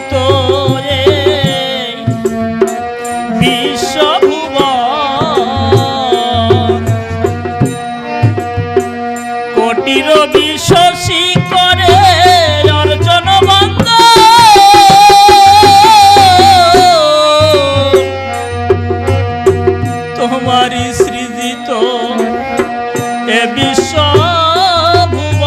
ভিতরে বিশ্বভুব কোটির বিশ্বসী করে অর্জন বন্ধ তোমারি সৃজিত এ বিশ্ব ভুব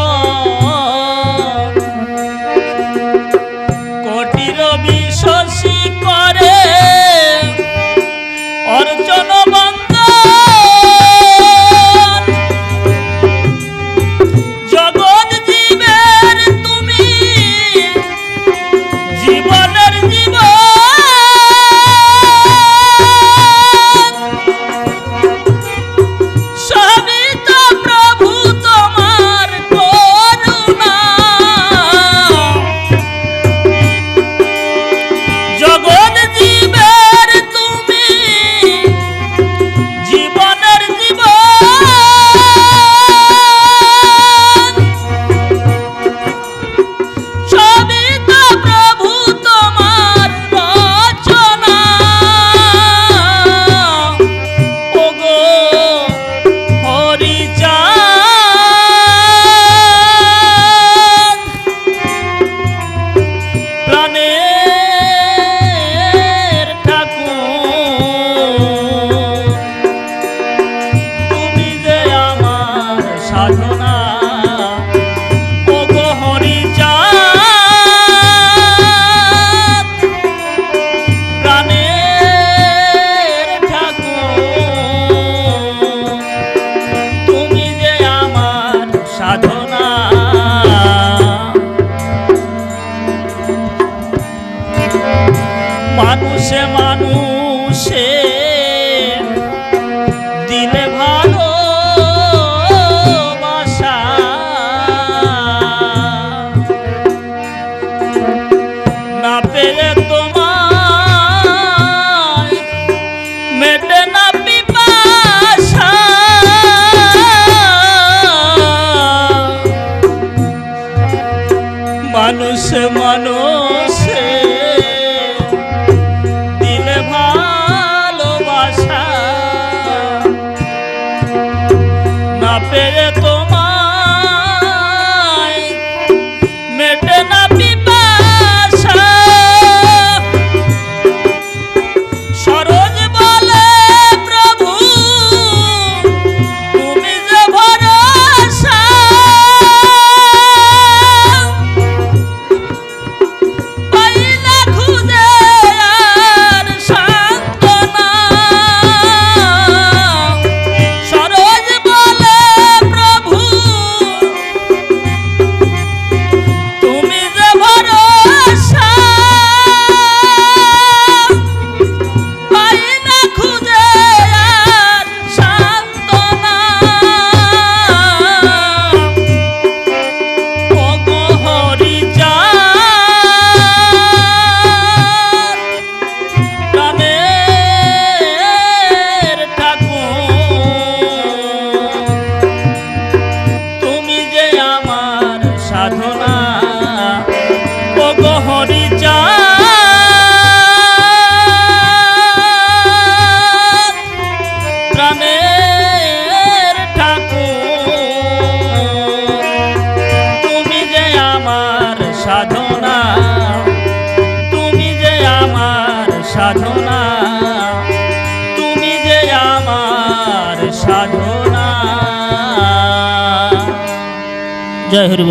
প্রেম মানুষে মানুষে দিলে ভালো বাসা। না পেলে তোমার মেটে মানুষ মানুষ Capeto. জয় হরি